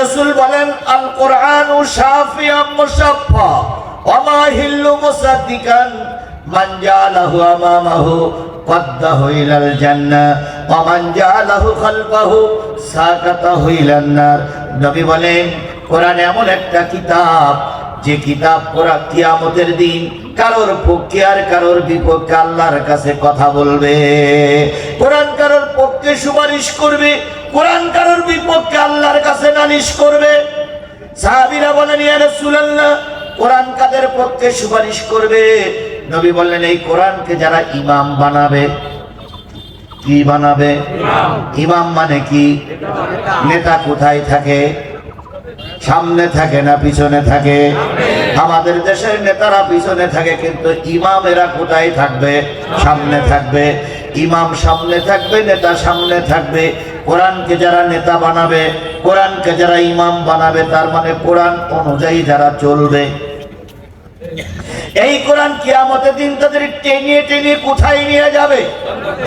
রাসূল বলেন আল কোরআনু শাফিয়াম মুশাফফা ওয়া মা হিল্লু মুসাদ্দিকান মান জালাহু আমামাহু قده إلى الجنة ومن جعله خلفه ساقطه إلى النار নবী বলেন কোরআন এমন একটা কিতাব যে কিতাব কোরআন কিয়ামতের দিন কারোর পক্ষে আর কারোর বিপক্ষে আল্লাহর কাছে কথা বলবে কোরআন কারোর পক্ষে সুপারিশ করবে কোরআন কারোর বিপক্ষে আল্লাহর কাছে নালিশ করবে? সাহাবীরা বলেন, ইয়া রাসূলুল্লাহ, কোরআন কাদের পক্ষে সুপারিশ করবে? নবী বললেন, এই কোরআনকে যারা ইমাম বানাবে, কি বানাবে? ইমাম মানে কি? নেতা কোথায় থাকে? সামনে থাকে না পিছনে থাকে? আমাদের দেশের নেতারা পিছনে থাকে, কিন্তু ইমামেরা কোথায় থাকবে? সামনে থাকবে। ইমাম সামনে থাকবে, নেতা সামনে থাকবে। কোরআনকে যারা নেতা বানাবে, কোরআনকে যারা ইমাম বানাবে, তার মানে কোরআন অনুযায়ী যারা চলবে। এই কোরআন কিয়ামতের দিন তাদের টেনে টেনে কোথায় নিয়ে যাবে।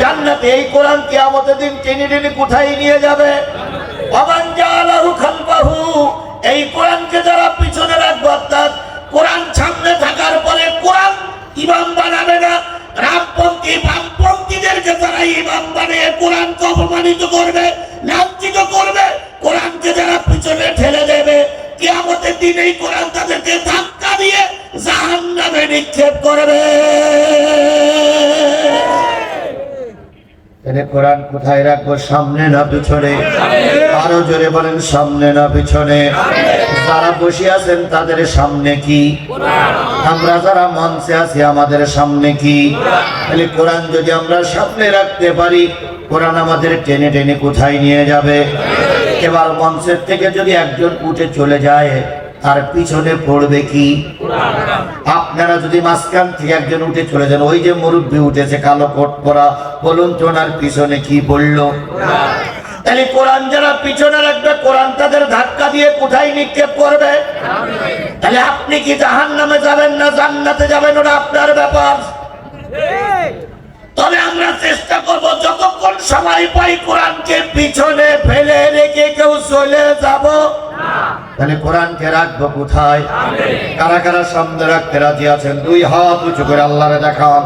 জান্নাতে এই কোরআন কিয়ামতের দিন টেনে টেনে কোথায় নিয়ে যাবে। অবান অপমানিত করবে, লাঞ্ছিত করবে, কোরআনকে যারা পিছনে ঠেলে দেবে, কিয়ামতের দিন এই কোরআন তাদেরকে ধাক্কা দিয়ে জাহান্নামে নিক্ষেপ করবে। কোরআন কোথায় রাখব? সামনে না পিছনে? আরও জোরে বলেন, সামনে না পিছনে? যারা বসে আছেন, তাদের সামনে কি? আমরা যারা মঞ্চে আছি, আমাদের সামনে কি? তাহলে কোরআন যদি আমরা সামনে রাখতে পারি, কোরআন আমাদের টেনে টেনে কোথায় নিয়ে যাবে? এবার মঞ্চের থেকে যদি একজন উঠে চলে যায়, তার পিছনে পড়বে কি? আপনারা যদি মাঝখান থেকে একজন উঠে চলে যান, ওই যে মুরব্বী উঠেছে, কালো কোট পরা, বলুন তো ওনার পিছনে কি বলল? তাহলে কোরআন যারা পিছনে রাখবে, কোরআন তাদের ধাক্কা দিয়ে কোথায় নিক্ষেপ করবে? তাহলে আপনি কি জাহান নামে যাবেন না জান্নাতে যাবেন? ওটা আপনার ব্যাপার। তবে আমরা চেষ্টা করব যতক্ষণ সময় পাই কোরআনকে পিছনে ফেলে রেখে কেউ চলে যাব। তাহলে কোরআনকে রাখব কোথায়? কারা কারা সামনে রাখতে রাজি আছেন? দুই হাত উঁচু করে আল্লাহরে দেখান।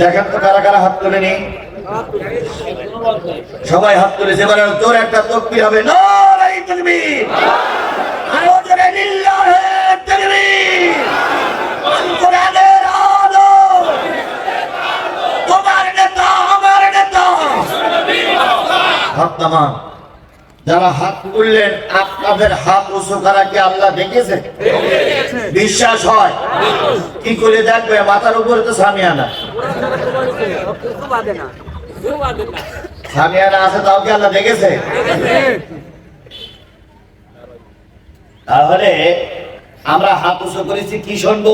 দেখেন তো কারা কারা হাত তুলেনি? সবাই হাত তুলেছে এবার তোর একটা তকবির হবে। নারাই তাকবীর। আরও জোরে লিল্লাহে তাকবীর আল কোরআনের আলো তোমার নেতা আমার নেতা হাত নামান। যারা হাত তুললেন, আপনাদের হাত উঁচু করা কি আল্লাহ দেখেছে? বিশ্বাস হয়। কি করে দেখবে? মাথার উপরে তো আছে, তাও কি আল্লাহ দেখেছে? তাহলে আমরা হাত উঁচু করেছি কি শুনব?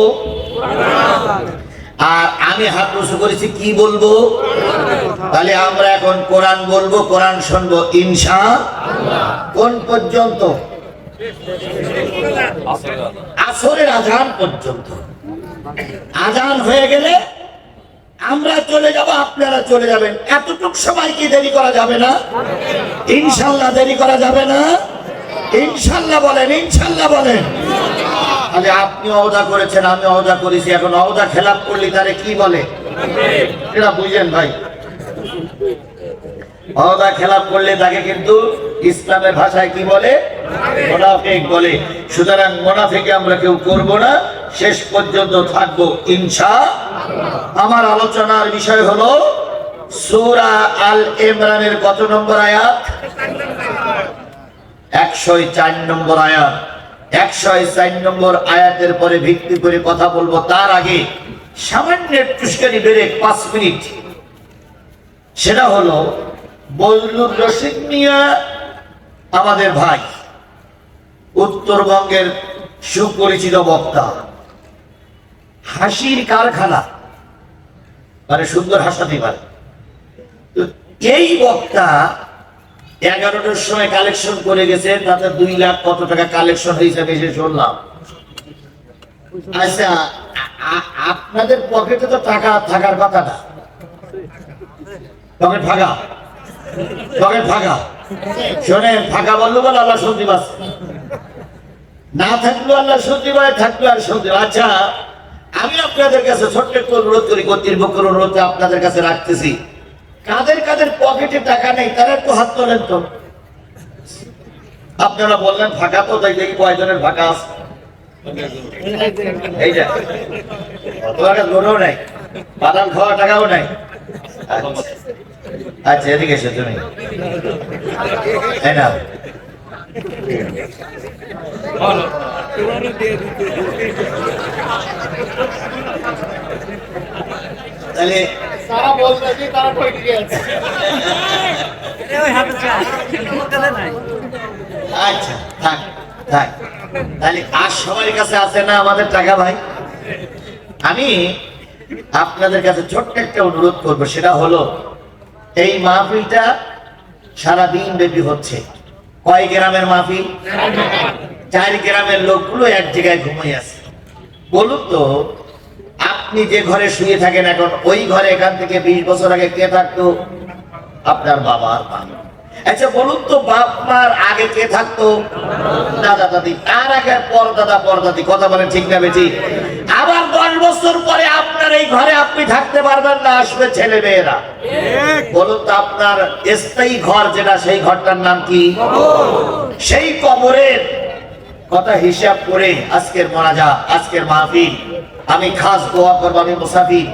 আর আমি হাত উঁচু করেছি কি বলব? তাহলে আমরা এখন কোরআন বলব, কোরআন শুনব, ইনশা কোন পর্যন্ত? আসরের আজান পর্যন্ত। আজান হয়ে গেলে আমরা চলে যাব, আপনারা চলে যাবেন। এতটুক সময় কি দেরি করা যাবে না? ইনশাল্লাহ দেরি করা যাবে না? ইনশাল্লাহ বলেন ইনশাল্লাহ বলেন। তাহলে আপনি অহদা করেছেন, আমি অহদা করেছি। এখন অহদা খেলাপ করলি তারে কি বলে? এটা বুঝেন ভাই। অহদা খেলাপ করলে তাকে কিন্তু ইসলামের ভাষায় কি বলে? মোনাফেক বলে। সুতরাং মোনাফেকে আমরা কেউ করব না। শেষ পর্যন্ত থাকব ইনশা আমার আলোচনার বিষয় হলো সূরা আল ইমরানের কত নম্বর আয়াত? একশো চার নম্বর আয়াত। একশো চার নম্বর আয়াতের পরে ভিত্তি করে কথা বলব। তার আগে সামান্য একটুখানি বেড়ে পাঁচ মিনিট। সেটা হলো বজলুর রশিদ মিয়া, আমাদের ভাই, উত্তরবঙ্গের সুপরিচিত বক্তা। হাসির কারখানা মানে সুন্দর হাসাতে পারে তো এই বক্তা এগারোটার সময় কালেকশন করে গেছে, তাতে দুই লাখ কত টাকা কালেকশন হিসাবে এসে শুনলাম। আচ্ছা আপনাদের পকেটে তো টাকা থাকার কথা না। পকেট ফাঁকা পকেট ফাঁকা শোনেন ফাঁকা বলল বলে আল্লাহ শুনতে পাচ্ছে না থাকল আল্লাহ শুনতে পায় থাকল আর পায়। আচ্ছা আমি আপনাদের কাছে ছোট্ট একটু অনুরোধ করি কর্তৃপক্ষের অনুরোধ আপনাদের কাছে রাখতেছি। কাদের কাদের পকেটে টাকা নেই, তারা একটু হাত তোলেন তো। আপনারা বললেন ফাঁকা তো, তাই দেখি কয়জনের ফাঁকা আছে। এই যে তোমার লোনও নাই, বাদাম খাওয়া টাকাও নাই। আচ্ছা এদিকে এসো তুমি। না তাহলে তারা বলছে যে তারা ঠিক আছে। আচ্ছা থাক থাক। তাহলে আর সবার কাছে আছে না আমাদের টাকা ভাই? আমি আপনাদের কাছে ছোট্ট একটা অনুরোধ করব সেটা হলো এই মাহফিলটা সারা দিন ব্যাপী হচ্ছে। কয় গ্রামের মাহফিল? চার গ্রামের লোকগুলো এক জায়গায় ঘুমিয়ে আছে। বলুন তো, আপনি যে ঘরে শুয়ে থাকেন এখন, ওই ঘরে এখান থেকে বিশ বছর আগে কে থাকতো? আপনার বাবা আর মা। আচ্ছা বলুন তো, বাপ মার আগে কে থাকতো? দাদা দাদি। তার আগে পর দাদা পর দাদি কথা বলেন ঠিক না দশ বছর পরে আপনার এই ঘরে আপনি থাকতে পারবেন না আসবে ছেলে মেয়েরা বলুন তো আপনার স্থায়ী ঘর যেটা সেই ঘরটার নাম কি? সেই কবরের কথা হিসাব করে আজকের মারা যা আজকের মাহফিল আমি খাস দোয়া করব আমি মুসাফির।